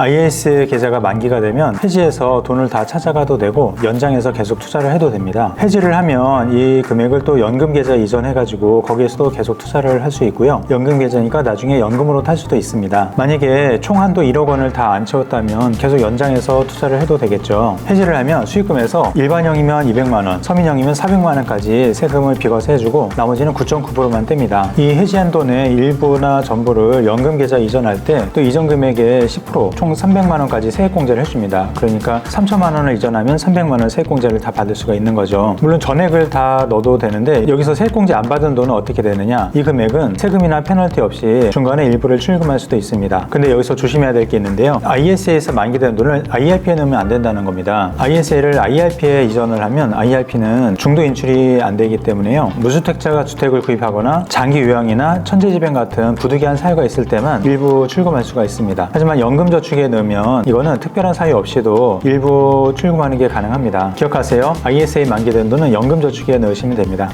IS 계좌가 만기가 되면 해지해서 돈을 다 찾아가도 되고 연장해서 계속 투자를 해도 됩니다. 해지를 하면 이 금액을 또 연금 계좌 이전해가지고 거기에서도 계속 투자를 할 수 있고요. 연금 계좌니까 나중에 연금으로 탈 수도 있습니다. 만약에 총 한도 1억 원을 다 안 채웠다면 계속 연장해서 투자를 해도 되겠죠. 해지를 하면 수익금에서 일반형이면 200만 원, 서민형이면 400만 원까지 세금을 비과세 해주고 나머지는 9.9%만 뗍니다. 이 해지한 돈의 일부나 전부를 연금 계좌 이전할 때 또 이전 금액의 10%총 300만 원까지 세액공제를 해줍니다. 그러니까 3천만 원을 이전하면 300만 원 세액공제를 다 받을 수가 있는 거죠. 물론 전액을 다 넣어도 되는데 여기서 세액공제 안 받은 돈은 어떻게 되느냐? 이 금액은 세금이나 페널티 없이 중간에 일부를 출금할 수도 있습니다. 근데 여기서 조심해야 될 게 있는데요. ISA에서 만기된 돈을 IRP에 넣으면 안 된다는 겁니다. ISA를 IRP에 이전을 하면 IRP는 중도 인출이 안 되기 때문에요. 무주택자가 주택을 구입하거나 장기 요양이나 천재지변 같은 부득이한 사유가 있을 때만 일부 출금할 수가 있습니다. 하지만 연금저축 에 넣으면 이거는 특별한 사유 없이도 일부 출금하는 게 가능합니다. 기억하세요. ISA 만기된 돈은 연금저축에 넣으시면 됩니다.